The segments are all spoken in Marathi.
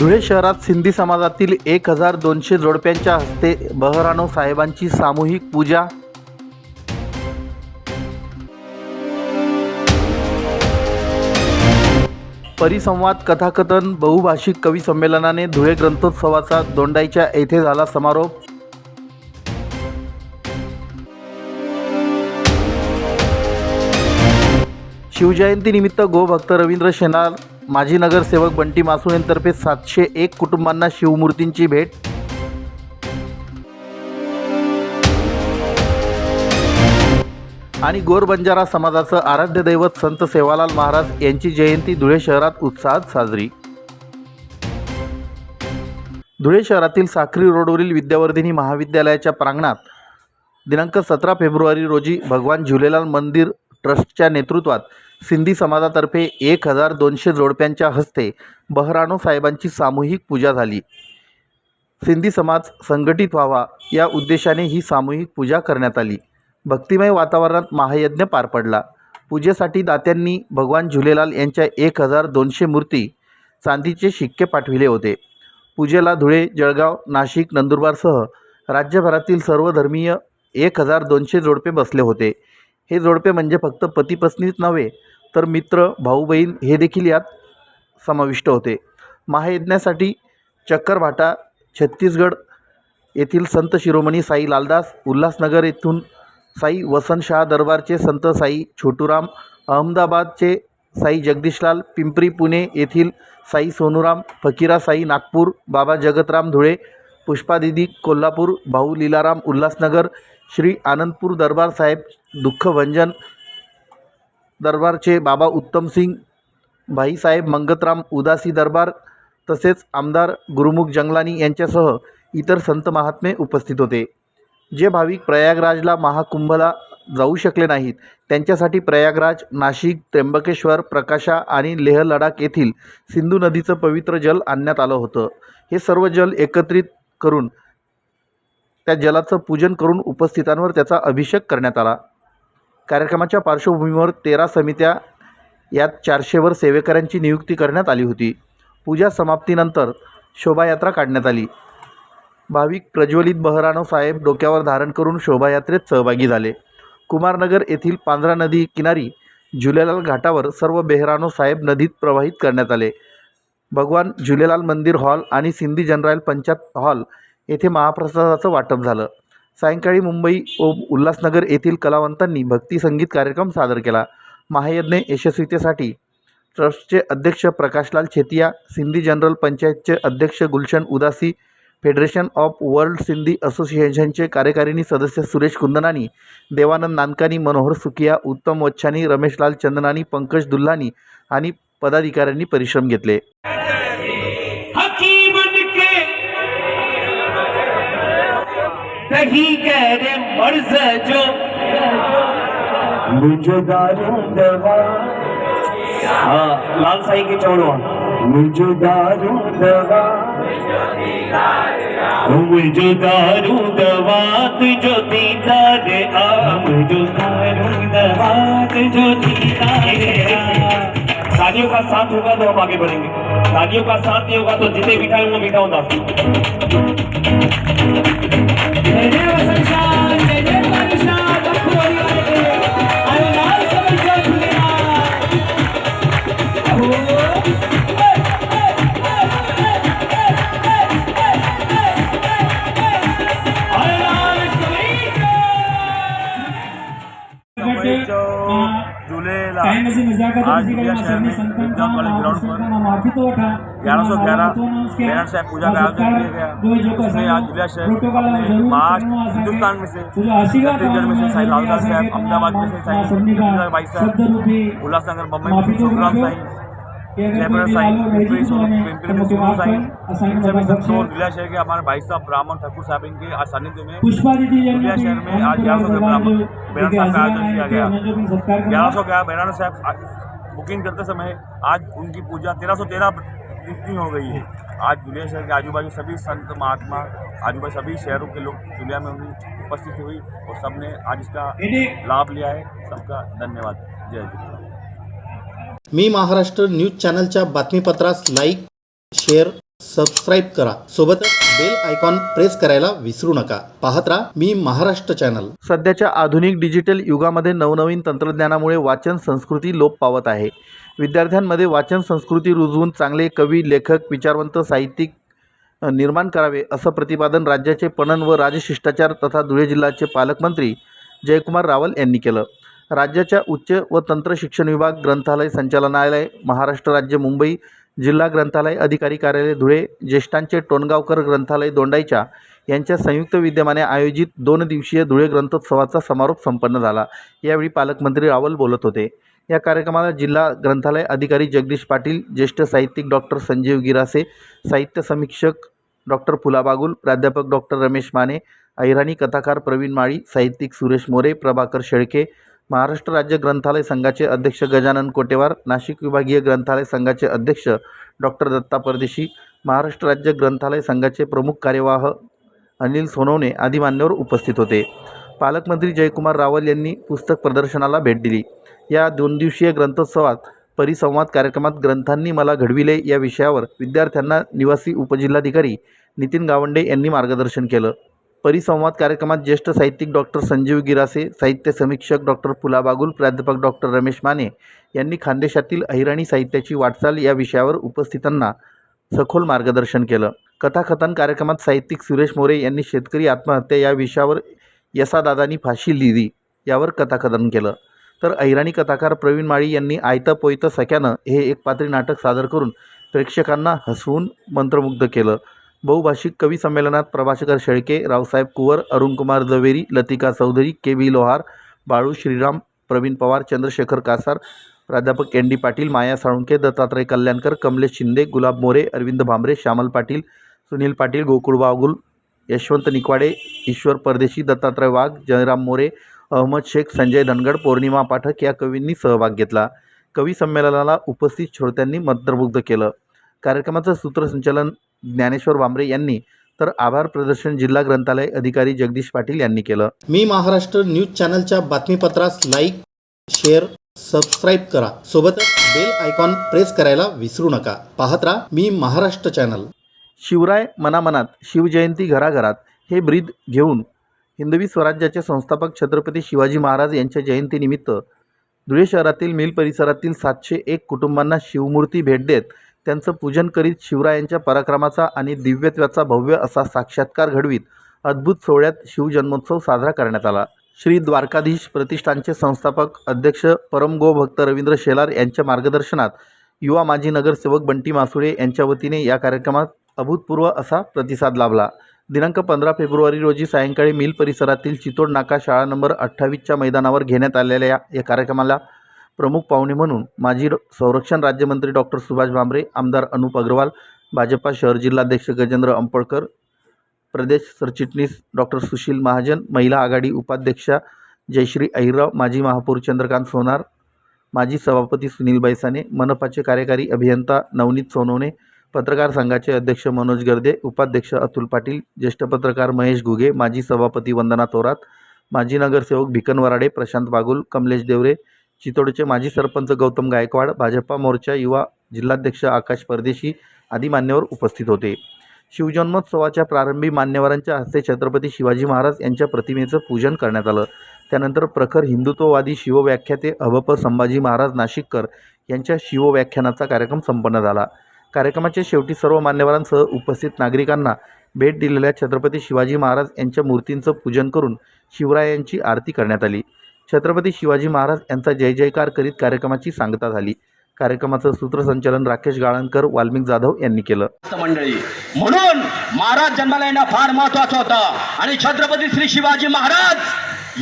धुळे शहरात सिंधी समाजातील एक हजार दोनशे जोडप्यांच्या हस्ते बहरानो साहेबांची सामूहिक पूजा. परिसंवाद कथाकथन बहुभाषिक कवी संमेलनाने धुळे ग्रंथोत्सवाचा दोंडाईच्या येथे झाला समारोप. शिवजयंतीनिमित्त गोभक्त रवींद्र शेनार माजी नगरसेवक बंटी मासू यांतर्फे सातशे एक कुटुंबांना शिवमूर्तींची भेट. आणि गोर बंजारा समाजाचं आराध्य दैवत संत सेवालाल महाराज यांची जयंती धुळे शहरात उत्साहात साजरी. धुळे शहरातील साखरी रोडवरील विद्यावर्धिनी महाविद्यालयाच्या प्रांगणात दिनांक सतरा फेब्रुवारी रोजी भगवान झुलेलाल मंदिर ट्रस्टच्या नेतृत्वात सिंधी समाजातर्फे एक हजार दोनशे जोडप्यांच्या हस्ते बहराणो साहेबांची सामूहिक पूजा झाली. सिंधी समाज संघटित व्हावा या उद्देशाने ही सामूहिक पूजा करण्यात आली. भक्तिमय वातावरणात महायज्ञ पार पडला. पूजेसाठी दात्यांनी भगवान झुलेलाल यांच्या एक हजार दोनशे मूर्ती चांदीचे शिक्के पाठविले होते. पूजेला धुळे जळगाव नाशिक नंदुरबारसह राज्यभरातील सर्व धर्मीय एक हजार दोनशे जोडपे बसले होते. हे जोडपे म्हणजे फक्त पती पत्नीच नव्हे तर मित्र भाऊ बहीण हे देखील यात समाविष्ट होते. महायज्ञासाठी चक्करभाटा छत्तीसगड येथील संत शिरोमणी साई लालदास उल्हासनगर येथून साई वसंतशाह दरबारचे संत साई छोटूराम अहमदाबादचे साई जगदीशलाल पिंपरी पुणे येथील साई सोनूराम फकीरा साई नागपूर बाबा जगतराम धुळे पुष्पादिदी कोल्हापूर भाऊ लीलाराम उल्हासनगर श्री आनंदपूर दरबार साहेब दुःखभंजन दरबारचे बाबा उत्तमसिंग भाईसाहेब मंगतराम उदासी दरबार तसेच आमदार गुरुमुख जंगलानी यांच्यासह इतर संत महात्मे उपस्थित होते. जे भाविक प्रयागराजला महाकुंभला जाऊ शकले नाहीत त्यांच्यासाठी प्रयागराज नाशिक त्र्यंबकेश्वर प्रकाशा आणि लेह लडाख येथील सिंधू नदीचं पवित्र जल आणण्यात आलं होतं. हे सर्व जल एकत्रित करून त्या जलाचं पूजन करून उपस्थितांवर त्याचा अभिषेक करण्यात आला. कार्यक्रमाच्या पार्श्वभूमीवर तेरा समित्या यात चारशेवर सेवेकऱ्यांची नियुक्ती करण्यात आली होती. पूजा समाप्तीनंतर शोभायात्रा काढण्यात आली. भाविक प्रज्वलित बहरानो साहेब डोक्यावर धारण करून शोभायात्रेत सहभागी झाले. कुमारनगर येथील पांढरा नदी किनारी झुलेलाल घाटावर सर्व बेहरानो साहेब नदीत प्रवाहित करण्यात आले. भगवान झुलेलाल मंदिर हॉल आणि सिंधी जनरल पंचायत हॉल येथे महाप्रसादाचं वाटप झालं. सायंकाळी मुंबई व उल्हासनगर येथील कलावंतांनी भक्ती संगीत कार्यक्रम सादर केला. महायज्ञ यशस्वीतेसाठी ट्रस्टचे अध्यक्ष प्रकाशलाल छेतिया सिंधी जनरल पंचायतचे अध्यक्ष Gulshan Udasi Federation of World Sindhi असोसिएशनचे कार्यकारिणी सदस्य सुरेश कुंदनानी देवानंद नानकानी मनोहर सुकिया उत्तम वच्छानी रमेशलाल चंदनानी पंकज दुल्हानी आणि पदाधिकाऱ्यांनी परिश्रम घेतले. कहीं करे मर्ज जो। मुझे दारू दवा। हाँ लाल साई के चौड़वा मुझे दारू दवा। मुझे दारू दवा तुझो दीदार आ मुझे दारू दवा तुझो दीदार तालियों का साथ होगा तो हम आगे बढ़ेंगे। तालियों का साथ नहीं होगा तो जितने बिठाए वो बिठाऊंगा आज दुनिया शहर में विज्ञान कॉलेज ग्राउंड पर ग्यारह सौ ग्यारह मेरठ साहब पूजा का आयोजन किया गया। इसमें आज दुनिया शहर में महाराष्ट्र हिंदुस्तान में से छत्तीसगढ़ में से साई लालदास साहब अहमदाबाद में से साई भाई साहब उल्लासनगर मुंबई में से छोटराम साई। जयपुर साई पिंपरी पिंपरी सोनू साई इन सभी संतों दुनिया शहर के हमारे भाई साहब ब्राह्मण ठाकुर साहब इनके आज सानिध्य में दुनिया शहर में आज ग्यारह सौ ब्राह्मण बेरन साहब का आयोजन किया गया। ग्यारह सौ ग्यारह बेराना साहब बुकिंग करते समय आज उनकी पूजा तेरह सौ तेरह इतनी हो गई है। आज दुनिया शहर के आजू बाजू सभी संत महात्मा आजू बाजू सभी शहरों के लोग दुनिया में उनकी उपस्थिति हुई और सबने आज इसका लाभ लिया है। सबका धन्यवाद। जय जय मी महाराष्ट्र न्यूज चॅनलच्या बातमीपत्रास लाईक शेअर सबस्क्राईब करा. सोबतच बेल आयकॉन प्रेस करायला विसरू नका. पाहत राहा मी महाराष्ट्र चॅनल. सध्याच्या आधुनिक डिजिटल युगामध्ये नवनवीन तंत्रज्ञानामुळे वाचन संस्कृती लोप पावत आहे. विद्यार्थ्यांमध्ये वाचन संस्कृती रुजवून चांगले कवी लेखक विचारवंत साहित्यिक निर्माण करावे असं प्रतिपादन राज्याचे पणन व राजशिष्टाचार तथा धुळे जिल्ह्याचे पालकमंत्री जयकुमार रावल यांनी केलं. राज्याच्या उच्च व तंत्र शिक्षण विभाग ग्रंथालय संचालनालय महाराष्ट्र राज्य मुंबई जिल्हा ग्रंथालय अधिकारी कार्यालय धुळे ज्येष्ठांचे टोणगावकर ग्रंथालय दोंडाईच्या यांच्या संयुक्त विद्यमाने आयोजित दोन दिवसीय धुळे ग्रंथोत्सवाचा समारोप संपन्न झाला. यावेळी पालकमंत्री रावल बोलत होते. या कार्यक्रमाला जिल्हा ग्रंथालय अधिकारी जगदीश पाटील ज्येष्ठ साहित्यिक डॉक्टर संजीव गिरासे साहित्य समीक्षक डॉक्टर फुला बागुल प्राध्यापक डॉक्टर रमेश माने अहिराणी कथाकार प्रवीण माळी साहित्यिक सुरेश मोरे प्रभाकर शेळके महाराष्ट्र राज्य ग्रंथालय संघाचे अध्यक्ष गजानन कोटेवार नाशिक विभागीय ग्रंथालय संघाचे अध्यक्ष डॉक्टर दत्ता परदेशी महाराष्ट्र राज्य ग्रंथालय संघाचे प्रमुख कार्यवाह अनिल सोनवणे आदी मान्यवर उपस्थित होते. पालकमंत्री जयकुमार रावल यांनी पुस्तक प्रदर्शनाला भेट दिली. या दोन दिवसीय ग्रंथोत्सवात परिसंवाद कार्यक्रमात ग्रंथांनी मला घडविले या विषयावर विद्यार्थ्यांना निवासी उपजिल्हाधिकारी नितीन गावंडे यांनी मार्गदर्शन केलं. परिसंवाद कार्यक्रमात ज्येष्ठ साहित्यिक डॉक्टर संजीव गिरासे साहित्य समीक्षक डॉक्टर फुला बागुल प्राध्यापक डॉक्टर रमेश माने यांनी खानदेशातील अहिराणी साहित्याची वाटचाल या विषयावर उपस्थितांना सखोल मार्गदर्शन केलं. कथाकथन कार्यक्रमात साहित्यिक सुरेश मोरे यांनी शेतकरी आत्महत्या या विषयावर यसादादांनी फाशी लिहिली यावर कथाकथन केलं. तर अहिराणी कथाकार प्रवीण माळी यांनी आयतं पोयतं सख्यानं हे एक पात्री नाटक सादर करून प्रेक्षकांना हसवून मंत्रमुग्ध केलं. बहुभाषिक कवी संमेलनात प्रभाषकर शेळके रावसाहेब कुवर अरुणकुमार जवेरी लतिका चौधरी के व्ही लोहार बाळू श्रीराम प्रवीण पवार चंद्रशेखर कासार प्राध्यापक एन डी पाटील माया साळुंके दत्तात्रय कल्याणकर कमलेश शिंदे गुलाब मोरे अरविंद भांबरे श्यामल पाटील सुनील पाटील गोकुळ बागुल यशवंत निकवाडे ईश्वर परदेशी दत्तात्रय वाघ जयराम मोरे अहमद शेख संजय धनगड पौर्णिमा पाठक या कवींनी सहभाग घेतला. कवी संमेलनाला उपस्थित श्रोत्यांनी मंत्रमुग्ध केलं. कार्यक्रमाचं सूत्रसंचालन ज्ञानेश्वर भांबरे यांनी तर आभार प्रदर्शन जिल्हा ग्रंथालय अधिकारी जगदीश पाटील यांनी केलं. मी महाराष्ट्र न्यूज चॅनलच्या बातमीपत्रास लाईक शेअर सबस्क्राईब करा. सोबतच बेल आयकॉन प्रेस करायला विसरू नका. पाहत राहा मी महाराष्ट्र चॅनल. शिवराय मनामनात शिवजयंती घराघरात हे ब्रीद घेऊन हिंदवी स्वराज्याचे संस्थापक छत्रपती शिवाजी महाराज यांच्या जयंतीनिमित्त धुळे शहरातील मिल परिसरातील सातशे एक कुटुंबांना शिवमूर्ती भेट देत त्यांचं पूजन करीत शिवरायांच्या पराक्रमाचा आणि दिव्यत्वाचा भव्य असा साक्षात्कार घडवीत अद्भुत सोहळ्यात शिवजन्मोत्सव साजरा करण्यात आला. श्री द्वारकाधीश प्रतिष्ठानचे संस्थापक अध्यक्ष परमगो भक्त रवींद्र शेलार यांच्या मार्गदर्शनात युवा माजी नगरसेवक बंटी मासुळे यांच्या वतीने या कार्यक्रमात अभूतपूर्व असा प्रतिसाद लाभला. दिनांक पंधरा फेब्रुवारी रोजी सायंकाळी मिल परिसरातील चितोड नाका शाळा नंबर अठ्ठावीसच्या मैदानावर घेण्यात आलेल्या या या कार्यक्रमाला प्रमुख पाहुणे म्हणून माजी र- संरक्षण राज्यमंत्री डॉक्टर सुभाष भामरे आमदार अनुप अग्रवाल भाजपा शहर जिल्हाध्यक्ष गजेंद्र अंपळकर प्रदेश सरचिटणीस डॉक्टर सुशील महाजन महिला आघाडी उपाध्यक्षा जयश्री अहिरराव माजी महापौर चंद्रकांत सोनार माजी सभापती सुनील बैसाने मनपाचे कार्यकारी अभियंता नवनीत सोनवणे पत्रकार संघाचे अध्यक्ष मनोज गर्दे उपाध्यक्ष अतुल पाटील ज्येष्ठ पत्रकार महेश घुगे माजी सभापती वंदना थोरात माजी नगरसेवक भिकन वराडे प्रशांत बागुल कमलेश देवरे चितोडचे माजी सरपंच गौतम गायकवाड भाजपा मोर्चा युवा जिल्हाध्यक्ष आकाश परदेशी आदी मान्यवर उपस्थित होते. शिवजन्मोत्सवाच्या प्रारंभी मान्यवरांच्या हस्ते छत्रपती शिवाजी महाराज यांच्या प्रतिमेचं पूजन करण्यात आलं. त्यानंतर प्रखर हिंदुत्ववादी शिवव्याख्याते अभप संभाजी महाराज नाशिककर यांच्या शिवव्याख्यानाचा कार्यक्रम संपन्न झाला. कार्यक्रमाच्या शेवटी सर्व मान्यवरांसह उपस्थित नागरिकांना भेट दिलेल्या छत्रपती शिवाजी महाराज यांच्या मूर्तींचं पूजन करून शिवरायांची आरती करण्यात आली. छत्रपती शिवाजी महाराज यांचा जय जयकार करीत कार्यक्रमाची सांगता झाली. कार्यक्रमाचं सूत्रसंचालन राकेश गाळणकर वाल्मिक जाधव यांनी केलं. मंडळी म्हणून महाराज जन्माला येणं फार महत्वाचं होतं. आणि छत्रपती श्री शिवाजी महाराज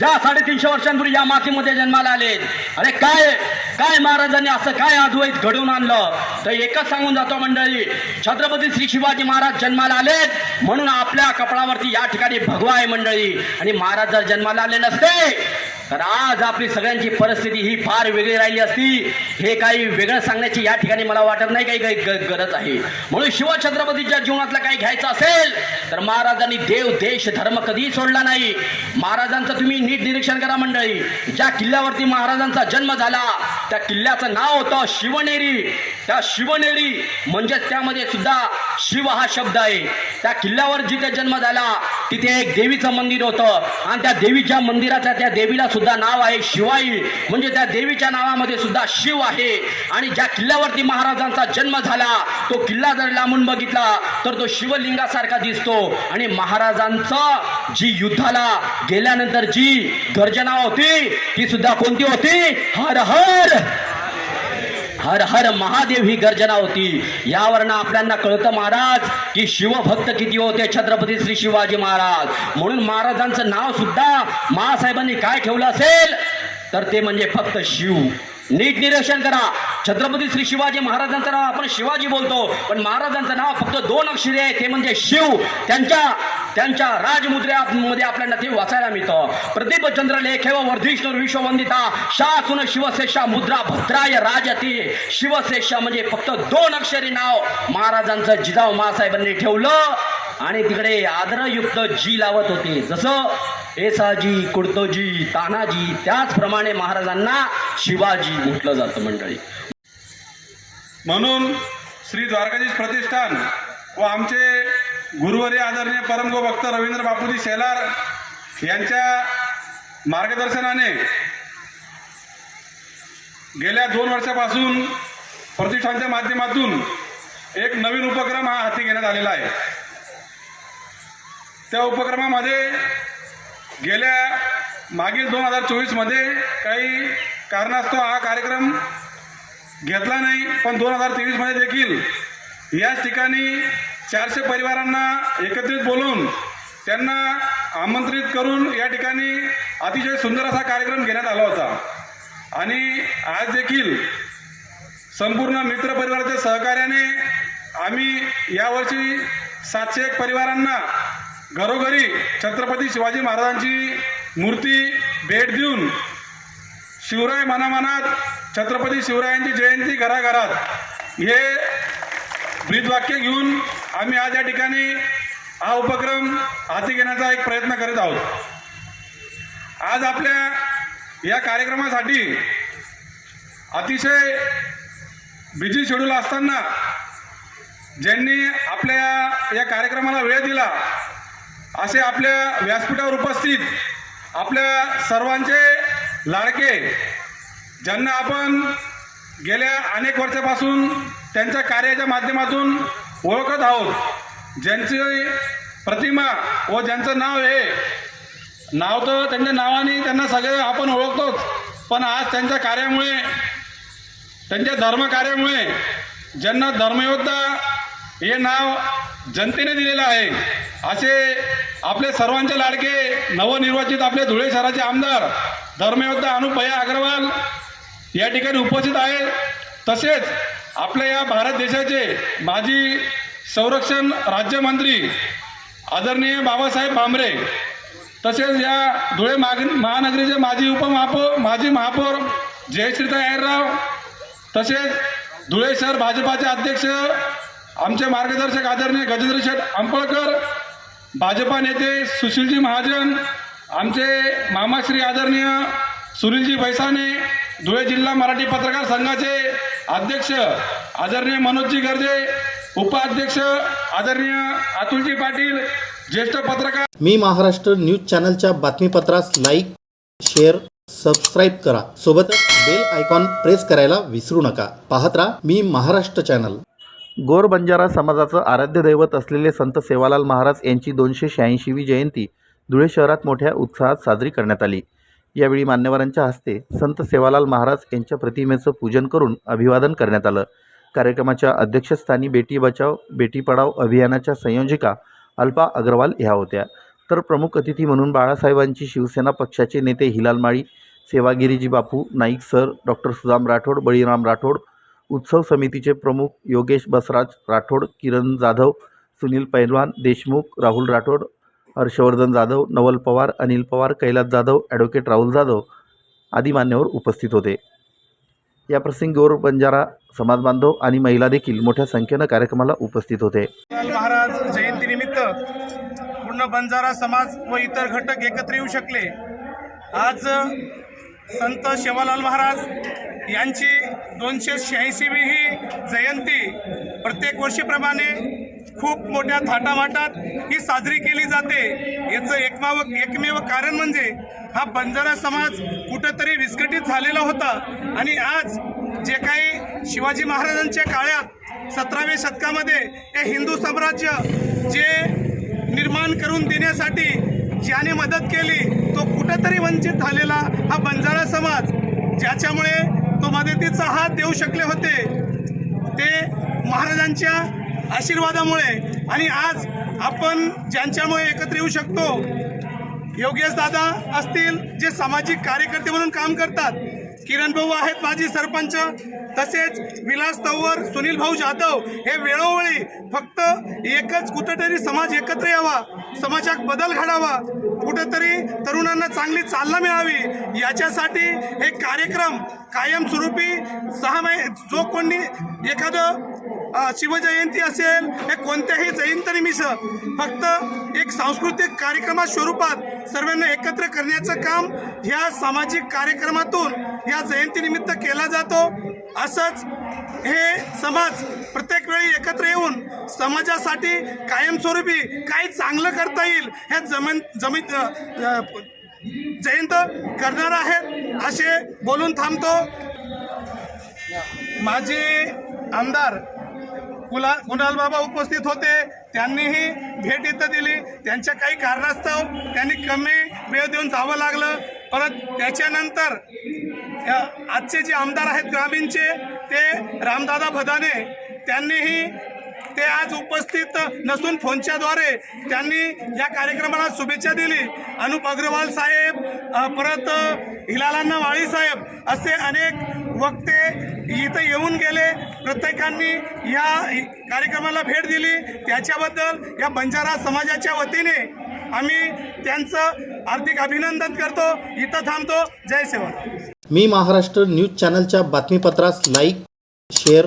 या साडेतीनशे वर्षांपूर्वी या मातीमध्ये जन्माला आले. अरे काय काय महाराजांनी असं काय अद्वैत घडवून आणलं? तर एकच सांगून जातो मंडळी छत्रपती श्री शिवाजी महाराज जन्माला आलेत म्हणून आपल्या कपडावरती या ठिकाणी भगवा आहे मंडळी. आणि महाराज जर जन्माला आले नसते तर आज आपली सगळ्यांची परिस्थिती ही फार वेगळी राहिली असती. हे काही वेगळं सांगण्याची या ठिकाणी मला वाटत नाही काही काही गरज आहे. म्हणून शिवछत्रपतीच्या जीवनातलं काही घ्यायचं असेल तर महाराजांनी देव देश धर्म कधीही सोडला नाही. महाराजांचं तुम्ही नीट निरीक्षण करा मंडळी. ज्या किल्ल्यावरती महाराजांचा जन्म झाला त्या किल्ल्याचं नाव होतं शिवनेरी. त्या शिवनेरी म्हणजेच त्यामध्ये सुद्धा शिव हा शब्द आहे. त्या किल्ल्यावर जिथे जन्म झाला तिथे एक देवीचं मंदिर होतं. आणि त्या देवीच्या मंदिराचं त्या देवीला सुद्धा नाव आहे शिवाई. म्हणजे त्या देवीच्या नावामध्ये सुद्धा शिव आहे. आणि ज्या किल्ल्यावरती महाराजांचा जन्म झाला तो किल्ला जर लांबून बघितला तर तो शिवलिंगासारखा दिसतो. आणि महाराजांचं जी युद्धाला गेल्यानंतर जी गर्जना होती ती सुद्धा कोणती होती? हर हर हर हर महादेव ही गर्जना होती. यावरनं आपल्याला कळतं महाराज की शिवभक्त किती होते छत्रपती श्री शिवाजी महाराज. म्हणून महाराजांचं नाव सुद्धा महासाहेबांनी काय ठेवलं असेल? तर ते म्हणजे फक्त शिव. नीट निरीक्षण करा. छत्रपती श्री शिवाजी महाराजांचं नाव आपण शिवाजी बोलतो. पण महाराजांचं नाव फक्त दोन अक्षरे आहे ते म्हणजे शिव. त्यांच्या त्यांच्या राजमुद्रेमध्ये आपल्याला ते वाचायला मिळतं. प्रदीपचंद्र लेखेव वर्धिष्ठ विश्ववंदिता शासन शिवशेषा मुद्रा भद्राय राजती. शिवशेषा म्हणजे फक्त दोन अक्षरी नाव. महाराजांचं जिजाऊ महासाहेबांनी ठेवलं आणि तिकडे आदरयुक्त जी लावत होते. जसं एसाजी कुडतोजी तानाजी त्याचप्रमाणे महाराजांना शिवाजी म्हटलं जातं मंडळी. म्हणून श्री द्वारकाधीश प्रतिष्ठान व आमचे गुरुवारी आदरणीय परमगो भक्त रवींद्र बापूजी शेलार यांच्या मार्गदर्शनाने गेल्या दोन वर्षापासून प्रतिष्ठानच्या माध्यमातून एक नवीन उपक्रम हा हाती घेण्यात आलेला आहे. त्या उपक्रमामध्ये गेल्या मागील दोन हजार चोवीसमध्ये काही कारणास्तव हा कार्यक्रम घेतला नाही पण दोन हजार तेवीसमध्ये देखील याच ठिकाणी चारशे परिवारांना एकत्रित बोलवून त्यांना आमंत्रित करून या ठिकाणी अतिशय सुंदर असा कार्यक्रम घेण्यात आला होता. आणि आज देखील संपूर्ण मित्र परिवाराच्या सहकार्याने आम्ही यावर्षी सातशे एक परिवारांना घरोघरी छत्रपती शिवाजी महाराजांची मूर्ती भेट देऊन शिवराय मनामनात छत्रपती शिवरायांची जयंती घराघरात हे ब्रीदवाक्य घेऊन आम्ही आज या ठिकाणी हा उपक्रम हाती घेण्याचा एक प्रयत्न करीत आहोत. आज आपल्या या कार्यक्रमासाठी अतिशय बिझी शेड्यूल असताना ज्यांनी आपल्या या कार्यक्रमाला वेळ दिला असे आपल्या व्यासपीठावर उपस्थित आपल्या सर्वांचे लाडके ज्यांना आपण गेल्या अनेक वर्षापासून त्यांच्या कार्याच्या माध्यमातून ओळखत आहोत. ज्यांची प्रतिमा व ज्यांचं नाव हे नाव तर त्यांच्या नावाने त्यांना सगळे आपण ओळखतोच पण आज त्यांच्या कार्यामुळे त्यांच्या धर्मकार्यामुळे ज्यांना धर्मयोद्धा हे नाव जनतेने दिलेलं आहे असे आपले सर्वांचे लाडके नवनिर्वाचित आपले धुळे शहराचे आमदार धर्मयोद्धा अनुपया अग्रवाल या ठिकाणी उपस्थित आहेत. तसेच आपल्या या भारत देशाचे माजी संरक्षण राज्यमंत्री आदरणीय बाबासाहेब भामरे तसेच या धुळे माग महानगरीचे माजी उपमहापौर माजी महापौर जयश्रीता अय्यरराव तसेच धुळे शहर भाजपाचे अध्यक्ष आमचे मार्गदर्शक आदरणीय गजेंद्र शेठ आंबळकर भाजपा नेते सुशीलजी महाजन आमचे मामाश्री आदरणीय सुनीलजी भैसाने धुळे जिल्हा मराठी पत्रकार संघाचे अध्यक्ष आदरणीय मनोजजी गर्जे उपाध्यक्ष आदरणीय अतुलजी पाटील ज्येष्ठ पत्रकार मी महाराष्ट्र न्यूज चॅनलच्या बातमीपत्रास लाईक शेअर सबस्क्राईब करा. सोबतच बेल आयकॉन प्रेस करायला विसरू नका. पाहत राहा मी महाराष्ट्र चॅनल. गोर बंजारा समाजाचं आराध्य दैवत असलेले संत सेवालाल महाराज यांची दोनशे शहाऐंशीवी जयंती धुळे शहरात मोठ्या उत्साहात साजरी करण्यात आली. यावेळी मान्यवरांच्या हस्ते संत सेवालाल महाराज यांच्या प्रतिमेचं पूजन करून अभिवादन करण्यात आलं. कार्यक्रमाच्या अध्यक्षस्थानी बेटी बचाव बेटी पढाव अभियानाच्या संयोजिका अल्पा अग्रवाल ह्या होत्या. तर प्रमुख अतिथी म्हणून बाळासाहेबांची शिवसेना पक्षाचे नेते हिलाल माळी सेवागिरीजी बापू नाईक सर डॉक्टर सुदाम राठोड बळीराम राठोड उत्सव समितीचे प्रमुख योगेश बसराज राठोड किरण जाधव सुनील पैलवान देशमुख राहुल राठोड हर्षवर्धन जाधव नवल पवार अनिल पवार कैलास जाधव ॲडव्होकेट राहुल जाधव आदी मान्यवर उपस्थित होते. या प्रसंगी गौर बंजारा समाज बांधव आणि महिला देखील मोठ्या संख्येनं कार्यक्रमाला उपस्थित होते. महाराज जयंतीनिमित्त पूर्ण बंजारा समाज व इतर घटक एकत्र येऊ शकले. आज संत शेवालाल महाराज यांची दोनशे शहाऐंशीवी ही जयंती प्रत्येक वर्षीप्रमाणे खूप मोठ्या थाटामाटात ही साजरी केली जाते. याचं एकमाव एकमेव कारण म्हणजे हा बंजारा समाज कुठंतरी विस्कटीत झालेला होता. आणि आज जे काही शिवाजी महाराजांच्या काळात सतराव्या शतकामध्ये हे हिंदू साम्राज्य जे निर्माण करून देण्यासाठी ज्याने मदत केली तो कुठंतरी वंचित झालेला हा बंजारा समाज ज्याच्यामुळे तो मदतीचा हात देऊ शकले होते. ते महाराजांच्या आशीर्वादामुळे. आणि आज आपण ज्यांच्यामुळे एकत्र येऊ शकतो योगेश दादा असतील जे सामाजिक कार्यकर्ते म्हणून काम करतात. किरण भाऊ आहेत माजी सरपंच तसेच विलास तव्वर सुनील भाऊ जाधव हे वेळोवेळी फक्त एकच कुठंतरी समाज एकत्र यावा समाजात बदल घडावा कुठंतरी तरुणांना चांगली चालना मिळावी याच्यासाठी हे कार्यक्रम कायमस्वरूपी सहा महिने जो कोणी एखादं शिवजयंती असेल हे कोणत्याही जयंतीनिमित्त फक्त एक सांस्कृतिक कार्यक्रमा स्वरूपात सर्वांना एकत्र करण्याचं काम ह्या सामाजिक कार्यक्रमातून या जयंतीनिमित्त केला जातो. असंच हे समाज प्रत्येक वेळी एकत्र येऊन समाजासाठी कायमस्वरूपी काही चांगलं करता येईल ह्या जमीन जमीन जयंत करणार आहेत असे बोलून थांबतो. माझे आमदार कुला कुणाल बाबा उपस्थित होते त्यांनीही भेट इथं दिली. त्यांच्या काही कारणास्तव त्यांनी कमी वेळ देऊन जावं लागलं. परत त्याच्यानंतर आजचे जे आमदार आहेत ग्रामीणचे ते रामदादा भदाने त्यांनीही ते आज उपस्थित नसून फोनच्याद्वारे त्यांनी या कार्यक्रमाला शुभेच्छा दिली. अनुप अग्रवाल साहेब परत हिलालांना वाळी साहेब असे अनेक वक्ते इथं येऊन गेले. प्रत्येकांनी या कार्यक्रमाला भेट दिली. त्याच्याबद्दल या बंजारा समाजाच्या वतीने आम्ही त्यांचं हार्दिक अभिनंदन करतो. इथं थांबतो. जय सेवा. मी महाराष्ट्र न्यूज चॅनलच्या बातमीपत्रास लाईक शेअर